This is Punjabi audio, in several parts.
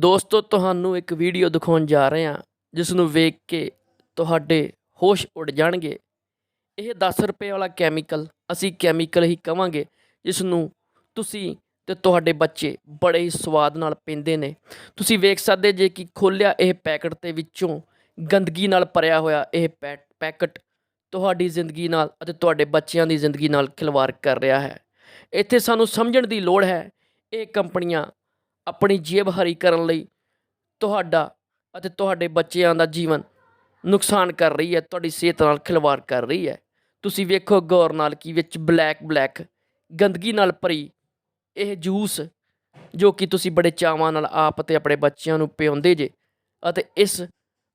ਦੋਸਤੋ, ਤੁਹਾਨੂੰ ਇੱਕ ਵੀਡੀਓ ਦਿਖਾਉਣ ਜਾ ਰਹੇ ਹਾਂ ਜਿਸ ਨੂੰ ਵੇਖ ਕੇ ਤੁਹਾਡੇ ਹੋਸ਼ ਉੱਡ ਜਾਣਗੇ। ਇਹ 10 ਰੁਪਏ ਵਾਲਾ ਕੈਮੀਕਲ ਅਸੀਂ ਕੈਮੀਕਲ ਹੀ ਕਵਾਂਗੇ ਜਿਸ ਨੂੰ ਤੁਸੀਂ ਤੇ ਤੁਹਾਡੇ ਬੱਚੇ ਬੜੇ ਹੀ ਸਵਾਦ ਨਾਲ ਪੀਂਦੇ ਨੇ। ਤੁਸੀਂ ਵੇਖ ਸਕਦੇ ਜੇ ਕਿ ਖੋਲਿਆ ਇਹ ਪੈਕਟ ਦੇ ਵਿੱਚੋਂ, ਗੰਦਗੀ ਨਾਲ ਭਰਿਆ ਹੋਇਆ ਇਹ ਪੈ- ਪੈਕਟ ਤੁਹਾਡੀ ਜ਼ਿੰਦਗੀ ਨਾਲ ਅਤੇ ਤੁਹਾਡੇ ਬੱਚਿਆਂ ਦੀ ਜ਼ਿੰਦਗੀ ਨਾਲ ਖਿਲਵਾੜ ਕਰ ਰਿਹਾ ਹੈ। ਇੱਥੇ ਸਾਨੂੰ ਸਮਝਣ ਦੀ ਲੋੜ ਹੈ, ਇਹ ਕੰਪਨੀਆਂ ਆਪਣੀ ਜੇਬ ਹਰੀ ਕਰਨ ਲਈ ਤੁਹਾਡਾ ਅਤੇ ਤੁਹਾਡੇ ਬੱਚਿਆਂ ਦਾ ਜੀਵਨ ਨੁਕਸਾਨ ਕਰ ਰਹੀ ਹੈ, ਤੁਹਾਡੀ ਸਿਹਤ ਨਾਲ ਖਿਲਵਾੜ ਕਰ ਰਹੀ ਹੈ। ਤੁਸੀਂ ਵੇਖੋ ਗੌਰ ਨਾਲ ਕਿ ਵਿੱਚ ਬਲੈਕ ਬਲੈਕ ਗੰਦਗੀ ਨਾਲ ਭਰੀ ਇਹ ਜੂਸ ਜੋ ਕਿ ਤੁਸੀਂ ਬੜੇ ਚਾਵਾਂ ਨਾਲ ਆਪ ਤੇ ਆਪਣੇ ਬੱਚਿਆਂ ਨੂੰ ਪਿਉਂਦੇ ਜੇ ਅਤੇ ਇਸ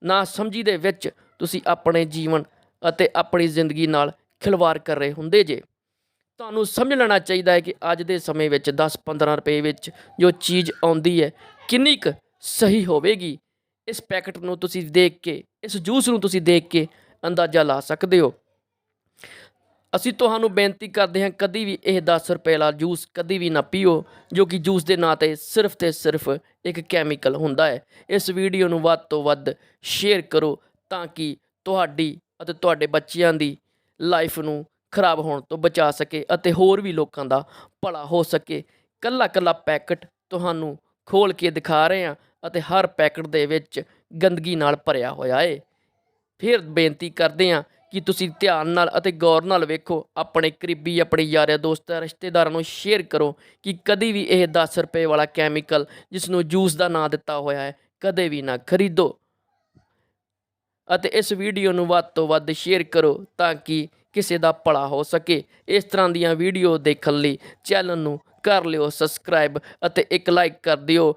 ਨਾ ਸਮਝੀ ਦੇ ਵਿੱਚ ਤੁਸੀਂ ਆਪਣੇ ਜੀਵਨ ਅਤੇ ਆਪਣੀ ਜ਼ਿੰਦਗੀ ਨਾਲ ਖਿਲਵਾੜ ਕਰ ਰਹੇ ਹੁੰਦੇ ਜੇ। ਤੁਹਾਨੂੰ ਸਮਝ ਲੈਣਾ ਚਾਹੀਦਾ ਹੈ ਕਿ ਅੱਜ ਦੇ ਸਮੇਂ ਵਿੱਚ 10-15 ਰੁਪਏ ਵਿੱਚ ਜੋ ਚੀਜ਼ ਆਉਂਦੀ ਹੈ, ਕਿੰਨੀ ਕੁ ਸਹੀ ਹੋਵੇਗੀ? ਇਸ ਪੈਕਟ ਨੂੰ ਤੁਸੀਂ ਦੇਖ ਕੇ, ਇਸ ਜੂਸ ਨੂੰ ਤੁਸੀਂ ਦੇਖ ਕੇ ਅੰਦਾਜ਼ਾ ਲਾ ਸਕਦੇ ਹੋ। ਅਸੀਂ ਤੁਹਾਨੂੰ ਬੇਨਤੀ ਕਰਦੇ ਹਾਂ, ਕਦੀ ਵੀ ਇਹ 10 ਰੁਪਏ ਵਾਲਾ ਜੂਸ ਕਦੀ ਵੀ ਨਾ ਪੀਓ, ਜੋ ਕਿ ਜੂਸ ਦੇ ਨਾਂ ਤੇ ਸਿਰਫ ਤੇ ਸਿਰਫ ਇੱਕ ਕੈਮੀਕਲ ਹੁੰਦਾ ਹੈ। ਇਸ ਵੀਡੀਓ ਨੂੰ ਵੱਧ ਤੋਂ ਵੱਧ ਸ਼ੇਅਰ ਕਰੋ ਤਾਂ ਕਿ ਤੁਹਾਡੀ ਅਤੇ ਤੁਹਾਡੇ ਬੱਚਿਆਂ ਦੀ ਲਾਈਫ ਨੂੰ ਖਰਾਬ ਹੋਣ ਤੋਂ ਬਚਾ ਸਕੇ ਅਤੇ ਹੋਰ ਵੀ ਲੋਕਾਂ ਦਾ ਭਲਾ ਹੋ ਸਕੇ। ਕੱਲਾ ਕੱਲਾ ਪੈਕਟ ਤੁਹਾਨੂੰ ਖੋਲ ਕੇ ਦਿਖਾ ਰਹੇ ਹਾਂ ਅਤੇ ਹਰ ਪੈਕਟ ਦੇ ਵਿੱਚ ਗੰਦਗੀ ਨਾਲ ਭਰਿਆ ਹੋਇਆ ਏ। ਫਿਰ ਬੇਨਤੀ ਕਰਦੇ ਹਾਂ ਕਿ ਤੁਸੀਂ ਧਿਆਨ ਨਾਲ ਅਤੇ ਗੌਰ ਨਾਲ ਵੇਖੋ, ਆਪਣੇ ਕਰੀਬੀ, ਆਪਣੇ ਯਾਰਾਂ ਦੋਸਤਾਂ, ਰਿਸ਼ਤੇਦਾਰਾਂ ਨੂੰ ਸ਼ੇਅਰ ਕਰੋ ਕਿ ਕਦੀ ਵੀ ਇਹ 10 ਰੁਪਏ ਵਾਲਾ ਕੈਮੀਕਲ ਜਿਸ ਨੂੰ ਜੂਸ ਦਾ ਨਾਂ ਦਿੱਤਾ ਹੋਇਆ ਹੈ, ਕਦੇ ਵੀ ਨਾ ਖਰੀਦੋ। ਅਤੇ ਇਸ ਵੀਡੀਓ ਨੂੰ ਵੱਧ ਤੋਂ ਵੱਧ ਸ਼ੇਅਰ ਕਰੋ ਤਾਂ ਕਿ ਕਿਸੇ ਦਾ ਭਲਾ ਹੋ ਸਕੇ। ਇਸ ਤਰ੍ਹਾਂ ਦੀਆਂ ਵੀਡੀਓ ਦੇਖਣ ਲਈ ਚੈਨਲ ਨੂੰ ਕਰ ਲਿਓ ਸਬਸਕ੍ਰਾਈਬ ਅਤੇ ਇੱਕ ਲਾਈਕ ਕਰ ਦਿਓ।